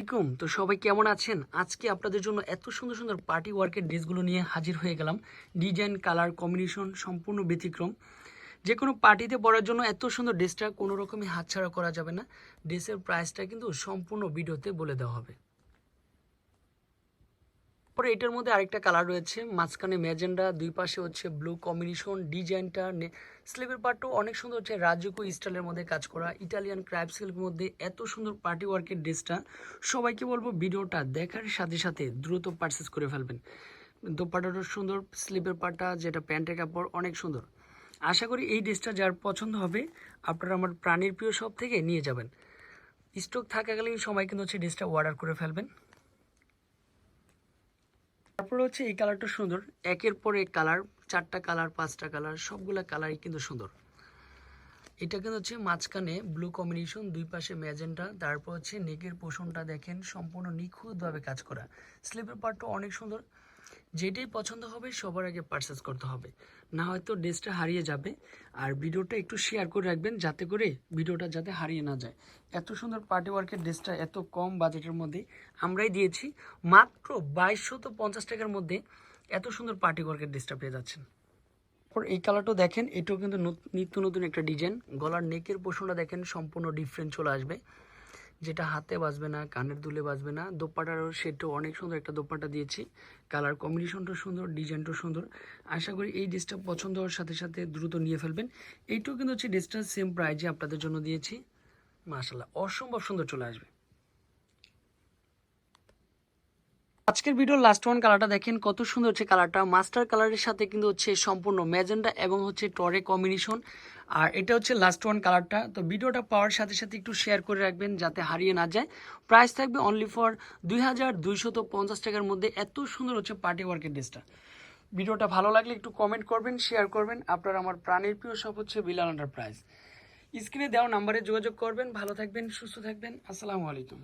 আসসালামাইকুম তো সবাই কেমন আছেন? আজকে আপনাদের জন্য এত সুন্দর সুন্দর পার্টি ওয়ার্কের ড্রেসগুলো নিয়ে হাজির হয়ে গেলাম। ডিজাইন কালার কম্বিনেশন সম্পূর্ণ ব্যতিক্রম। যে কোনো পার্টিতে পড়ার জন্য এত সুন্দর ড্রেসটা কোনো রকমই হাতছাড়া করা যাবে না। ড্রেসের প্রাইসটা কিন্তু সম্পূর্ণ ভিডিওতে বলে দেওয়া হবে। পরে এটার মধ্যে আরেকটা কালার রয়েছে, মাঝখানে ম্যাজেন্ডা, দুই পাশে হচ্ছে ব্লু কম্বিনেশন ডিজাইনটা স্লিভের পার্টও অনেক সুন্দর হচ্ছে রাজকো স্টাইলের মধ্যে কাজ করা ইটালিয়ান ক্র্যাপ সিল্কের মধ্যে এত সুন্দর পার্টি ওয়ার্কের ড্রেসটা সবাইকে বলব ভিডিওটা দেখার সাথে সাথে দ্রুত পারচেস করে ফেলবেন। দোপাটাটা সুন্দর স্লিভের পাটা যেটা প্যান্টের কাপড়, অনেক সুন্দর। আশা করি এই ড্রেসটা যার পছন্দ হবে, আপনারা আমার প্রাণীর প্রিয় সব থেকে নিয়ে যাবেন। স্টক থাকাকালীন সময় কিন্তু হচ্ছে ড্রেসটা অর্ডার করে ফেলবেন। তারপরে হচ্ছে এই কালারটা সুন্দর। একের পর এক কালার চারটা কালার পাঁচটা কালার সবগুলা কালারই কিন্তু সুন্দর। এটা কিন্তু হচ্ছে মাঝখানে ব্লু কম্বিনেশন দুই পাশে ম্যাজেন্টা তারপর হচ্ছে নেকের পোষণটা দেখেন সম্পূর্ণ নিখুঁতভাবে কাজ করা। স্লিপের পার্টটা অনেক সুন্দর। যেটাই পছন্দ হবে, সবার আগে পারচেস করতে হবে। না হয়তো ড্রেসটা হারিয়ে যাবে। আর ভিডিওটা একটু শেয়ার করে রাখবেন, যাতে করে ভিডিওটা যাতে হারিয়ে না যায়। এত সুন্দর পার্টি ওয়ার্কের ড্রেসটা এত কম বাজেটের মধ্যে আমরাই দিয়েছি। মাত্র বাইশশত পঞ্চাশ টাকার মধ্যে এত সুন্দর পার্টি ওয়ার্কের ড্রেসটা পেয়ে যাচ্ছেন। তারপর এই কালারটাও দেখেন, এটাও কিন্তু নিত্য নতুন একটা ডিজাইন গলার নেকের পোষণটা দেখেন, সম্পূর্ণ ডিফারেন্ট চলে আসবে। যেটা হাতে বাজবে না, কানের দুলে বাজবে না। দোপাটারও সেটাও অনেক সুন্দর একটা দোপাটা দিয়েছি। কালার কম্বিনেশনটাও সুন্দর ডিজাইনটাও সুন্দর। আশা করি এই ড্রেসটা পছন্দ হওয়ার সাথে সাথে দ্রুত নিয়ে ফেলবেন। এইটাও কিন্তু হচ্ছে ড্রেসটা সেম প্রাইজে আপনাদের জন্য দিয়েছি। মাশাল্লাহ অসম্ভব সুন্দর চলে আসবে। আজকের ভিডিওর লাস্ট ওয়ান কালারটা দেখেন, কত সুন্দর হচ্ছে কালারটা মাস্টার কালারের সাথে কিন্তু হচ্ছে সম্পূর্ণ ম্যাজেন্ডা এবং হচ্ছে টরে কম্বিনেশন আর এটা হচ্ছে লাস্ট ওয়ান কালারটা তো ভিডিওটা পাওয়ার সাথে সাথে একটু শেয়ার করে রাখবেন যাতে হারিয়ে না যায়। প্রাইস থাকবে অনলি ফর দুই হাজার পঞ্চাশ টাকার মধ্যে এত সুন্দর হচ্ছে পার্টি ওয়ার্কের ড্রেসটা ভিডিওটা ভালো লাগলে একটু কমেন্ট করবেন শেয়ার করবেন। আপনার আমার প্রাণের প্রিয় সব হচ্ছে বিলাল এন্টারপ্রাইজ স্ক্রিনে দেওয়া নাম্বারে যোগাযোগ করবেন। ভালো থাকবেন, সুস্থ থাকবেন। আসসালামু আলাইকুম।